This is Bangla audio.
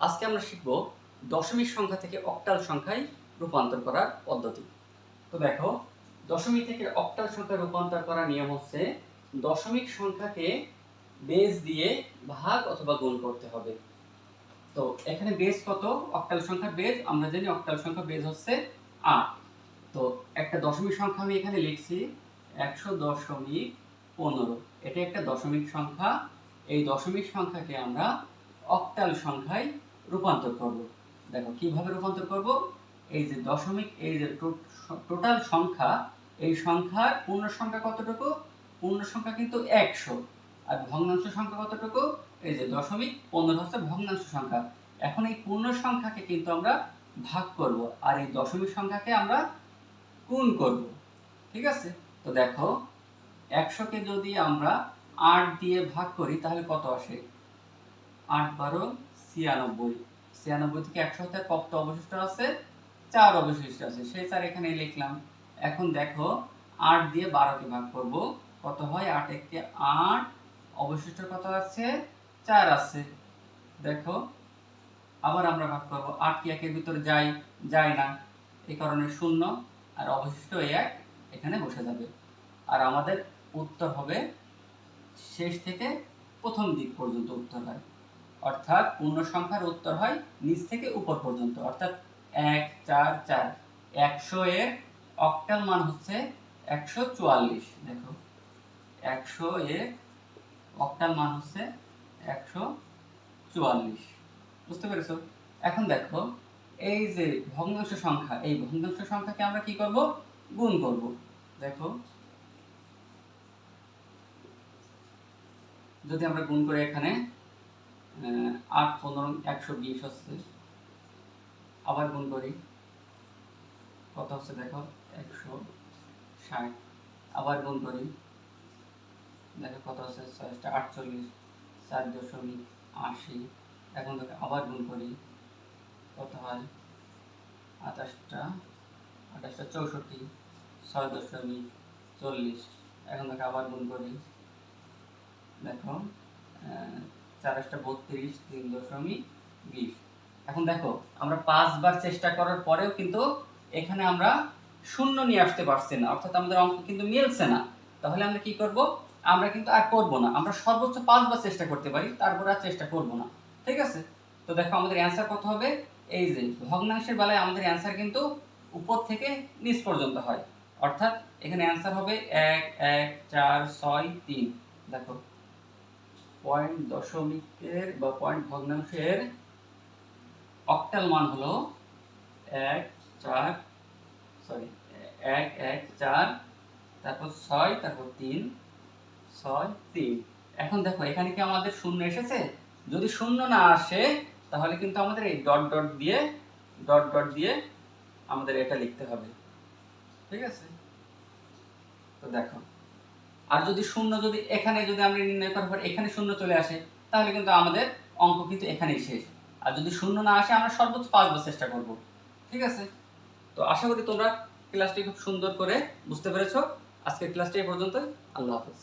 আজকে আমরা শিখব দশমিক সংখ্যা থেকে অক্টাল সংখ্যায় রূপান্তর করার পদ্ধতি। তো দেখো, দশমিক থেকে অক্টাল সংখ্যায় রূপান্তর করার নিয়ম হচ্ছে দশমিক সংখ্যাকে বেস দিয়ে ভাগ অথবা গুণ করতে হবে। তো এখানে বেস কত? অক্টাল সংখ্যার বেস আমরা জানি অক্টাল সংখ্যা বেস হচ্ছে আট। তো একটা দশমিক সংখ্যা আমি এখানে লিখছি একশো দশমিক পনেরো। এটা একটা দশমিক সংখ্যা। এই দশমিক সংখ্যাকে আমরা অক্টাল সংখ্যায় রূপান্তর করব। দেখো, কীভাবে রূপান্তর করব? এই যে দশমিক, এই যে টোটাল সংখ্যা, এই সংখ্যার পূর্ণ সংখ্যা কতটুকু? পূর্ণ সংখ্যা কিন্তু একশো। আর ভগ্নাংশ সংখ্যা কতটুকু? এই যে দশমিক, পনেরো হচ্ছে ভগ্নাংশ সংখ্যা। এখন এই পূর্ণ সংখ্যাকে কিন্তু আমরা ভাগ করব, আর এই দশমিক সংখ্যাকে আমরা গুণ করব। ঠিক আছে? তো দেখো, একশোকে যদি আমরা আট দিয়ে ভাগ করি, তাহলে কত আসে? আট বারো ছিয়ানব্বই। ছিয়ানব্বই থেকে একশো হতে কত অবশিষ্ট আছে, চার অবশিষ্ট আছে। সেই চার এখানে লিখলাম। এখন দেখো, আট দিয়ে বারোকে ভাগ করব। কত হয়? আট আট। অবশিষ্ট কত আছে? চার আছে। দেখো, আবার আমরা ভাগ করব। আট কি একের ভিতরে যাই? যায় না। এই কারণে শূন্য। আর অবশিষ্ট এক এখানে বসে যাবে। আর আমাদের উত্তর হবে শেষ থেকে প্রথম দিক পর্যন্ত উত্তর হয়। অর্থাৎ পূর্ণ সংখ্যার উত্তর হয় নিচ থেকে উপর পর্যন্ত। অর্থাৎ এক, চার চার। একশো এর অক্টাল মান হচ্ছে একশো চুয়াল্লিশ। দেখো, একশো এর অক্টাল মান হচ্ছে একশো চুয়াল্লিশ। বুঝতে পেরেছ? এখন দেখো, এই যে ভগ্নাংশ সংখ্যা, এই ভগ্নাংশ সংখ্যাকে আমরা কি করব? গুণ করব। দেখো, যদি আমরা গুণ করে এখানে আট, পনেরো, একশো বিশ হচ্ছে। আবার গুণ করি। কত হচ্ছে দেখো? একশো ষাট। আবার গুণ করি। দেখো কত হচ্ছে? ছয়টা আটচল্লিশ, চার দশমিক আশি। এখন দেখো আবার গুণ করি। কত হয়? আঠাশটা আঠাশটা চৌষট্টি, ছয় দশমিক চল্লিশ। এখন দেখো আবার গুণ করি। দেখো চারশটা বত্রিশ তিন দশমিক বিশ। এখন দেখো, আমরা পাঁচবার চেষ্টা করার পরেও কিন্তু এখানে আমরা শূন্য নিয়ে আসতে পারছি না, অর্থাৎ আমাদের অঙ্ক কিন্তু মিলছে না। তাহলে আমরা কি করব? আমরা কিন্তু আর করব না। আমরা সর্বোচ্চ পাঁচবার চেষ্টা করতে পারি, তারপর আর চেষ্টা করব না। ঠিক আছে? তো দেখো, আমাদের অ্যান্সার কত হবে? এই যে, ভগ্নাংশের বেলায় আমাদের অ্যান্সার কিন্তু উপর থেকে নিচ পর্যন্ত হয়। অর্থাৎ এখানে অ্যান্সার হবে এক এক, চার, ছয়, তিন। দেখো পয়েন্ট দশমিকের বা পয়েন্ট ভগ্নাংশের অক্টাল মান হলো এক, চার সরি এক এক, চার, তারপর ছয়, তারপর তিন, ছয়, তিন। এখন দেখো, এখানে কি আমাদের শূন্য এসেছে? যদি শূন্য না আসে, তাহলে কিন্তু আমাদের এই ডট ডট দিয়ে ডট ডট দিয়ে আমাদের এটা লিখতে হবে। ঠিক আছে? তো দেখো। আর যদি শূন্য যদি এখানে যদি আমরা নির্ণয় করার পর এখানে শূন্য চলে আসে, তাহলে কিন্তু আমাদের অঙ্ক কিন্তু এখানেই শেষ। আর যদি শূন্য না আসে, আমরা সর্বোচ্চ পাঁচবার চেষ্টা করব। ঠিক আছে? তো আশা করি তোমরা ক্লাসটি খুব সুন্দর করে বুঝতে পেরেছ। আজকের ক্লাসটি এই পর্যন্ত আল্লাহ হাফেজ।